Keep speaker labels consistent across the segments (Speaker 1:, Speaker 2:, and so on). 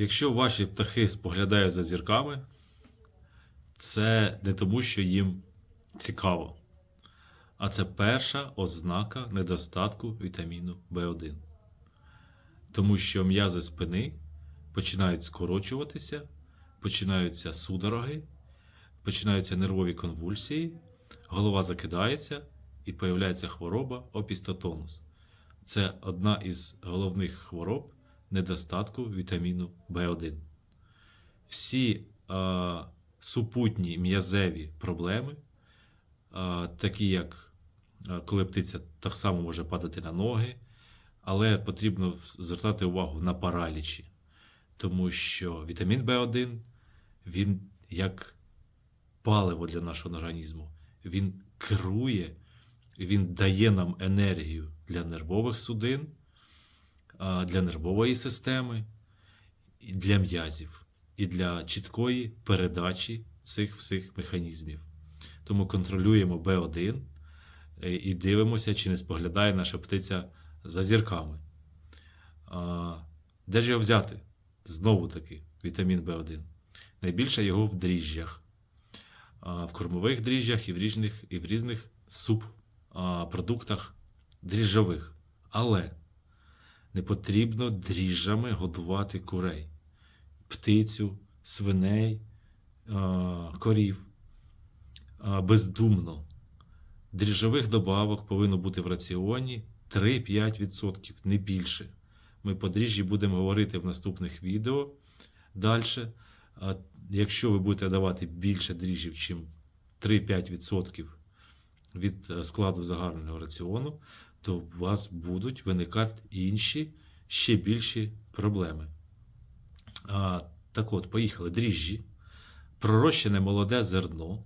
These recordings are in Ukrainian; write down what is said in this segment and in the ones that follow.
Speaker 1: Якщо ваші птахи споглядають за зірками, це не тому, що їм цікаво, а це перша ознака недостатку вітаміну В1. Тому що м'язи спини починають скорочуватися, починаються судороги, починаються нервові конвульсії, голова закидається і появляється хвороба опістотонус. Це одна із головних хвороб недостатку вітаміну В1. Всі е, супутні м'язеві проблеми, е, такі як коли птиця так само може падати на ноги, але потрібно звертати увагу на паралічі, тому що вітамін В1 він як паливо для нашого організму. Він керує, він дає нам енергію для нервових судин, для нервової системи, для м'язів, і для чіткої передачі цих всіх механізмів. Тому контролюємо В1 е, і дивимося, чи не споглядає наша птиця за зірками. Де ж його взяти? Знову таки, вітамін В1. Найбільше його в дріжджах, в кормових дріжджах і в різних, і в різних субпродуктах дріжджових. Але не потрібно дріжджами годувати курей, птицю, свиней, корів бездумно. Дріжджових добавок повинно бути в раціоні 3-5%, не більше. Ми по дріжджі будемо говорити в наступних відео далі. Якщо ви будете давати більше дріжджів, ніж 3-5% від е, складу загального раціону, то у вас будуть виникати інші ще більші проблеми. А, так от, поїхали. Дріжджі, пророщене молоде зерно,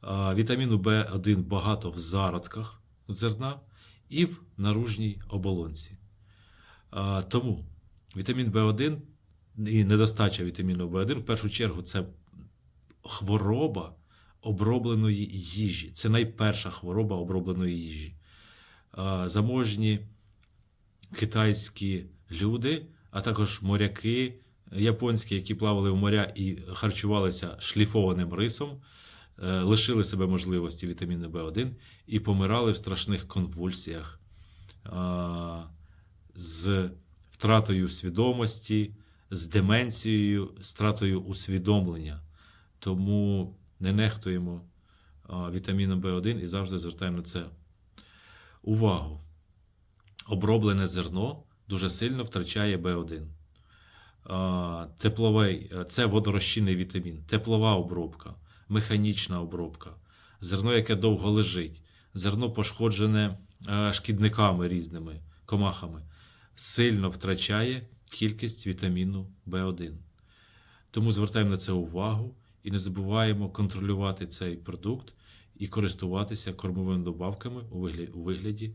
Speaker 1: а, вітаміну В1 багато в зародках зерна і в наружній оболонці. А, тому вітамін В1 і недостача вітаміну В1 в першу чергу це хвороба обробленої їжі. Це найперша хвороба обробленої їжі. А, Заможні китайські люди, а також моряки японські, які плавали в моря і харчувалися шліфованим рисом, е, лишили себе можливості вітаміну В1 і помирали в страшних конвульсіях з втратою свідомості, з деменцією, з втратою усвідомлення. Тому не нехтуємо вітаміном В1 і завжди звертаємо на це увагу. Оброблене зерно дуже сильно втрачає В1. Тепловий, це водорозчинний вітамін, теплова обробка, механічна обробка, зерно, яке довго лежить, зерно пошкоджене е, шкідниками різними комахами, сильно втрачає кількість вітаміну В1. Тому звертаємо на це увагу і не забуваємо контролювати цей продукт і користуватися кормовими добавками у вигляді, вигляді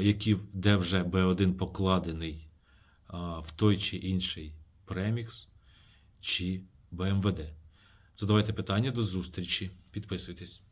Speaker 1: які, де вже B1 покладений в той чи інший премікс чи БМВД. Задавайте питання до зустрічі. Підписуйтесь.